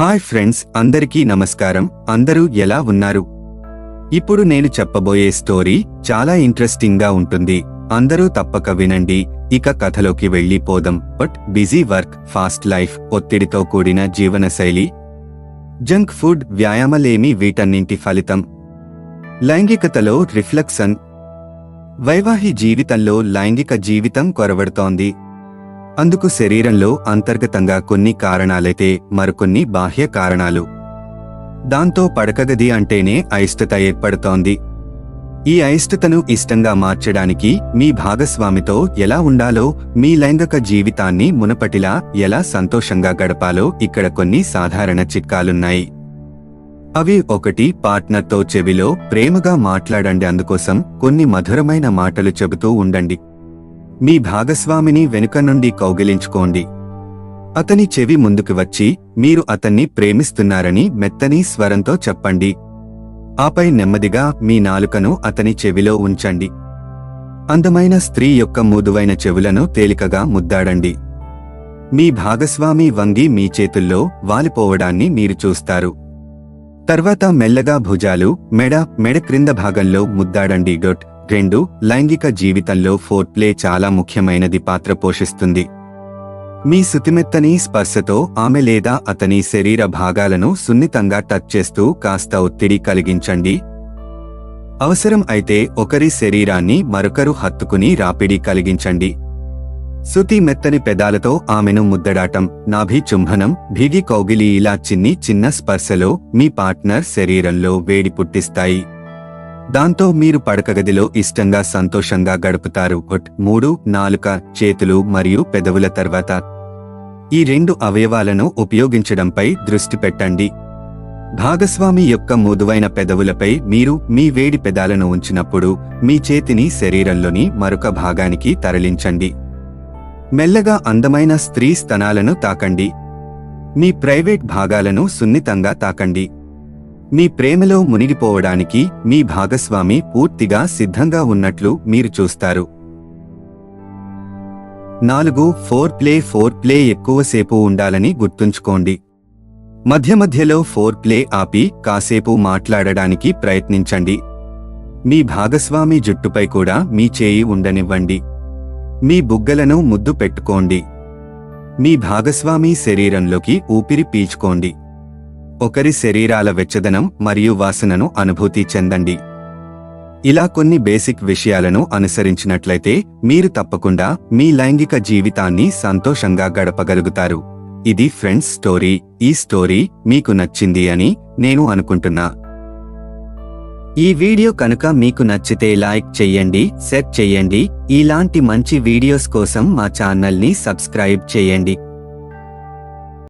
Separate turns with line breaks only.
Hi friends అందరికీ నమస్కారం. అందరూ ఎలా ఉన్నారు? ఇప్పుడు నేను చెప్పబోయే స్టోరీ చాలా ఇంట్రెస్టింగ్గా ఉంటుంది. అందరూ తప్పక వినండి. ఇక కథలోకి వెళ్ళిపోదాం. But busy work fast life ఒత్తిడితో కూడిన జీవనశైలి జంక్ ఫుడ్ వ్యాయామలేమి వీటన్నింటి ఫలితం. లైంగికతలో రిఫ్లెక్సన్ వైవాహి జీవితంలో లైంగిక జీవితం కొరవడుతోంది. అందుకు శరీరంలో అంతర్గతంగా కొన్ని కారణాలైతే మరికొన్ని బాహ్య కారణాలు. దాంతో పడకగది అంటేనే అయిష్టత ఏర్పడుతోంది. ఈ అయిష్టతను ఇష్టంగా మార్చడానికి మీ భాగస్వామితో ఎలా ఉండాలో మీ లైంగిక జీవితాన్ని మునపటిలా ఎలా సంతోషంగా గడపాలో ఇక్కడ కొన్ని సాధారణ చిట్కాలున్నాయి. అవి ఒకటి పార్ట్నర్తో చెవిలో ప్రేమగా మాట్లాడండి. అందుకోసం కొన్ని మధురమైన మాటలు చెబుతూ ఉండండి. మీ భాగస్వామిని వెనుక నుండి కౌగిలించుకోండి. అతని చెవి ముందుకు వచ్చి మీరు అతన్ని ప్రేమిస్తున్నారని మెత్తని స్వరంతో చెప్పండి. ఆపై నెమ్మదిగా మీ నాలుకను అతని చెవిలో ఉంచండి. అందమైన స్త్రీ యొక్క మృదువైన చెవులను తేలికగా ముద్దాడండి. మీ భాగస్వామి వంగి మీ చేతుల్లో వాలిపోవడాన్ని మీరు చూస్తారు. తర్వాత మెల్లగా భుజాలు మెడ మెడ క్రింద భాగంలో ముద్దాడండి. డొట్ రెండు లైంగిక జీవితంలో ఫోర్ ప్లే చాలా ముఖ్యమైనది పాత్ర పోషిస్తుంది. మీ సుతిమెత్తని స్పర్శతో ఆమె లేదా అతని శరీర భాగాలను సున్నితంగా టచ్ చేస్తూ కాస్త ఒత్తిడి కలిగించండి. అవసరం అయితే ఒకరి శరీరాన్ని మరొకరు హత్తుకుని రాపిడి కలిగించండి. సుతి మెత్తని పెదాలతో ఆమెను ముద్దడాటం నాభి చుంభనం భీగి కౌగిలి ఇలా చిన్ని చిన్న స్పర్శలో మీ పార్ట్నర్ శరీరంలో వేడి పుట్టిస్తాయి. దాంతో మీరు పడకగదిలో ఇష్టంగా సంతోషంగా గడుపుతారు. ఒట్ మూడు నాలుక చేతులు మరియు పెదవుల తర్వాత ఈ రెండు అవయవాలను ఉపయోగించడంపై దృష్టి పెట్టండి. భాగస్వామి యొక్క మృదువైన పెదవులపై మీరు మీ వేడి పెదాలను ఉంచినప్పుడు మీ చేతిని శరీరంలోని మరొక భాగానికి తరలించండి. మెల్లగా అందమైన స్త్రీ స్తనాలను తాకండి. మీ ప్రైవేట్ భాగాలను సున్నితంగా తాకండి. మీ ప్రేమలో మునిగిపోవడానికి మీ భాగస్వామి పూర్తిగా సిద్ధంగా ఉన్నట్లు మీరు చూస్తారు. నాలుగు ఫోర్ ప్లే ఫోర్ ప్లే ఎక్కువసేపు ఉండాలని గుర్తుంచుకోండి. మధ్య మధ్యలో ఫోర్ ప్లే ఆపి కాసేపు మాట్లాడడానికి ప్రయత్నించండి. మీ భాగస్వామి జుట్టుపై కూడా మీ చేయి ఉండనివ్వండి. మీ బుగ్గలను ముద్దు పెట్టుకోండి. మీ భాగస్వామి శరీరంలోకి ఊపిరి పీల్చుకోండి. ఒకరి శరీరాల వెచ్చదనం మరియు వాసనను అనుభూతి చెందండి. ఇలా కొన్ని బేసిక్ విషయాలను అనుసరించినట్లయితే మీరు తప్పకుండా మీ లైంగిక జీవితాన్ని సంతోషంగా గడపగలుగుతారు. ఇది ఫ్రెండ్స్ స్టోరీ. ఈ స్టోరీ మీకు నచ్చింది అని నేను అనుకుంటున్నా. ఈ వీడియో కనుక మీకు నచ్చితే లైక్ చెయ్యండి సెట్ చెయ్యండి ఇలాంటి మంచి వీడియోస్ కోసం మా ఛానల్ని సబ్స్క్రైబ్ చేయండి.